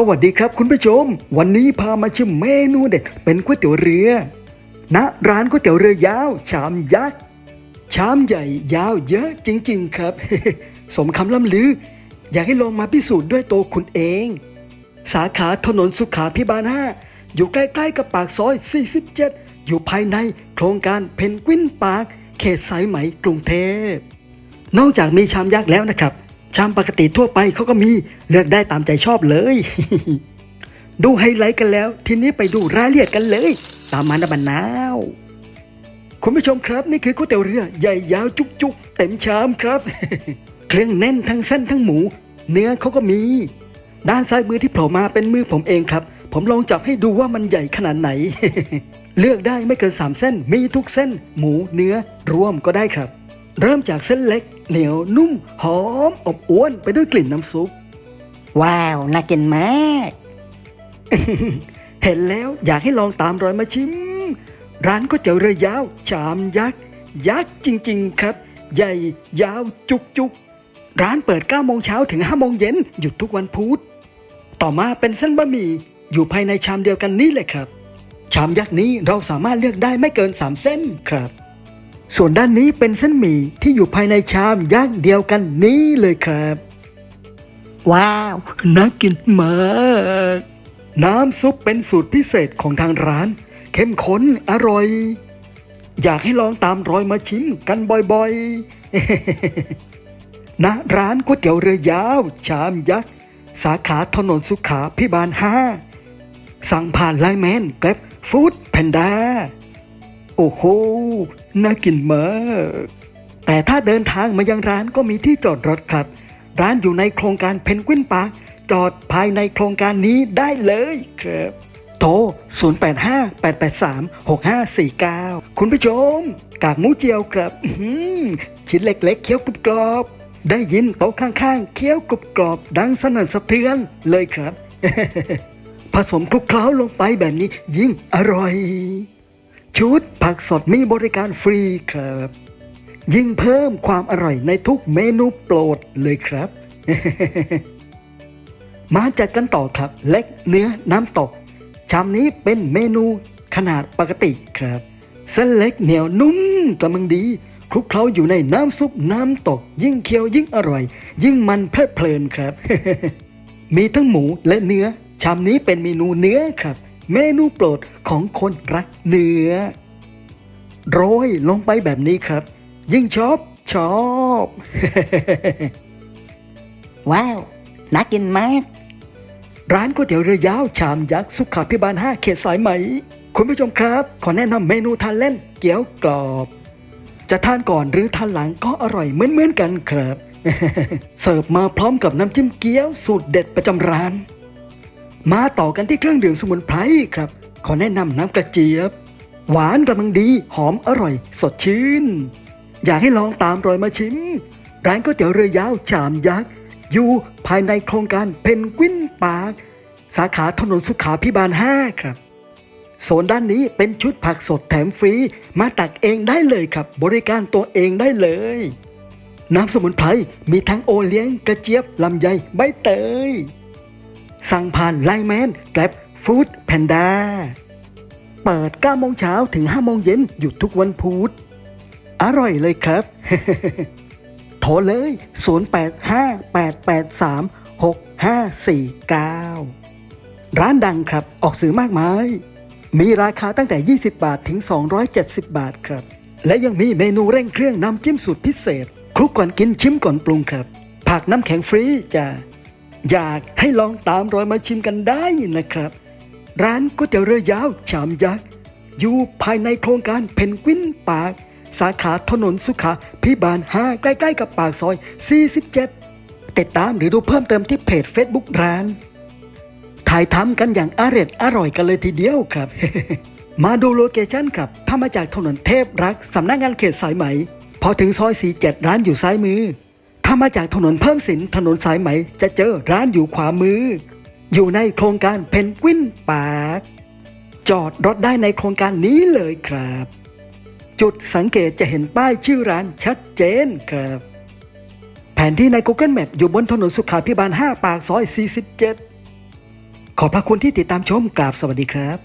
สวัสดีครับคุณผู้ชม วันนี้พามาชิมเมนูเด็ดเป็นก๋วยเตี๋ยวเรือณร้านก๋วยเตี๋ยวเรือยาว ชามยักษ์ชามใหญ่ยาวเยอะจริง ๆ ครับ สมคำล่ำลือ อยากให้ลองมาพิสูจน์ด้วยตัวคุณเอง สาขาถนนสุขาพิบาล 5 อยู่ใกล้ ๆ กับปากซอย 47 อยู่ภายในโครงการเพนกวินปาร์คเขตสายไหมกรุงเทพนอกจากมีชามยักษ์แล้วนะครับ ชามปกติทั่วไปเขาก็มีเลือกได้ตามใจชอบเลย ดูไฮไลท์กันแล้ว ทีนี้ไปดูรายละเอียดกันเลย ตามมานะบันนาวคุณผู้ชมครับ นี่คือก๋วยเตี๋ยวเรือใหญ่ยาวจุกๆ เต็มชามครับ เครื่องแน่นทั้งเส้นทั้งหมู เนื้อเขาก็มี ด้านซ้ายมือที่โผล่มาเป็นมือผมเองครับ ผมลองจับให้ดูว่ามันใหญ่ขนาดไหน เลือกได้ไม่เกิน 3 เส้นมีทุกเส้น หมูเนื้อรวมก็ได้ครับ เริ่มจากเส้นเล็ก เหนียวนุ่มหอมอบอวนไปด้วยกลิ่นน้ำซุป ว้าว น่ากินมาก เห็นแล้วอยากให้ลองตามรอยมาชิม ร้านก๋วยเตี๋ยวเรือยาว ชามยักษ์ยักษ์จริง ๆ ครับ ใหญ่ยาวจุกจุกๆร้านเปิด9โมงเช้าถึง5โมงเย็นหยุดทุกวันพุธต่อมาเป็นเส้นบะหมี่อยู่ภายในชามเดียวกันนี่เลยครับ ชามยักษ์นี้เราสามารถเลือกได้ไม่เกิน 3 เส้นครับ ส่วนด้านนี้เป็นเส้นหมี่ที่อยู่ภายในชามยักษ์เดียวกันนี้เลยครับ ว้าว น่ากินมาก น้ำซุปเป็นสูตรพิเศษของทางร้าน เข้มข้นอร่อย อยากให้ลองตามรอยมาชิมกันบ่อยๆ ณร้านก๋วยเตี๋ยวเรือยาว ชามยักษ์ สาขาถนนสุขาพิบาล5สั่งผ่านไลน์แมนแกร็บฟู้ดแพนด้า โอ้โห น่ากินมาก แต่ถ้าเดินทางมายังร้านก็มีที่จอดรถครับ ร้านอยู่ในโครงการเพนกวินปาร์คจอดภายในโครงการนี้ได้เลยครับ โทร 0858836549 คุณผู้ชม กากหมูเจียวครับหือชิ้นเล็กๆเคี้ยวกรุบกรอบได้ยินโต๊ะข้างๆ เคี้ยวกรุบกรอบดังสนั่นสะเทือนเลยครับ ผสมคลุกเคล้าลงไปแบบนี้ยิ่งอร่อย ชุดผักสดมีบริการฟรีครับ ยิ่งเพิ่มความอร่อยในทุกเมนูโปรดเลยครับ มาจัดกันต่อครับ เล็กเนื้อน้ำตก ชามนี้เป็นเมนูขนาดปกติครับ เส้นเล็กเหนียวนุ่มกำลังดีคลุกเคล้าอยู่ในน้ำซุปน้ำตก ยิ่งเคี้ยวยิ่งอร่อย ยิ่งมันเพลิดเพลินครับ มีทั้งหมูและเนื้อ ชามนี้เป็นเมนูเนื้อครับ เมนูโปรดของคนรักเนื้อ โรยลงไปแบบนี้ครับ ยิ่งชอบชอบ ว้าวน่ากินมาก ร้านก๋วยเตี๋ยวเรือยาวชามยักษ์สุขาพิบาล 5 เขตสายไหม คุณผู้ชมครับ ขอแนะนำเมนูทานเล่น เกี๊ยวกรอบ จะทานก่อนหรือทานหลังก็อร่อยเหมือนๆกันครับ เสิร์ฟมาพร้อมกับน้ำจิ้มเกี๊ยวสูตรเด็ดประจำร้าน มาต่อกันที่เครื่องดื่มสมุนไพรครับ ขอแนะนำน้ำกระเจี๊ยบ หวานกำลังดีหอมอร่อย สดชื่น อยากให้ลองตามรอยมาชิม ร้านก๋วยเตี๋ยวเรือยาวชามยักษ์ อยู่ภายในโครงการเพนกวินปาร์คสาขาถนนสุขาพิบาล 5 ครับโซนด้านนี้เป็นชุดผักสดแถมฟรี มาตักเองได้เลยครับ บริการตัวเองได้เลย น้ำสมุนไพรมีทั้งโอเลี้ยง กระเจี๊ยบลำไยใบเตย สั่งผ่านไลน์แมนแกร็บฟู้ดแพนด้าเปิด9โมงเช้าถึง5โมงเย็นหยุดทุกวันพุธอร่อยเลยครับ โทรเลย 0858836549 ร้านดังครับออกสื่อมากมาย มีราคาตั้งแต่ 20 บาทถึง 270 บาทครับ และยังมีเมนูเร่งเครื่องน้ำจิ้มสูตรพิเศษ คลุกก่อนกินชิมก่อนปรุงครับ ผักน้ำแข็งฟรีจ้ะ อยากให้ลองตามรอยมาชิมกันได้นะครับ ร้านก๋วยเตี๋ยวเรือยาวชามยักษ์อยู่ภายในโครงการเพนกวินปาร์คสาขาถนนสุขาพิบาล 5 ใกล้ๆกับปากซอย 47 ติดตามหรือดูเพิ่มเติมที่เพจ Facebook ร้าน ถ่ายทำกันอย่างอร่อยอร่อยกันเลยทีเดียวครับ มาดูโลเคชั่นครับ ถ้ามาจากถนนเทพรักสำนักงานเขตสายไหม พอถึงซอย 47 ร้านอยู่ซ้ายมือ ถ้ามาจากถนนเพิ่มสินถนนสายไหม จะเจอร้านอยู่ขวามือ อยู่ในโครงการเพนกวินปาร์คจอดรถได้ในโครงการนี้เลยครับ จุดสังเกตจะเห็นป้ายชื่อร้านชัดเจนครับ แผนที่ใน Google Map อยู่บนถนนสุขาพิบาล 5 ปากซอย 47 ขอบพระคุณที่ติดตามชมกราบสวัสดีครับ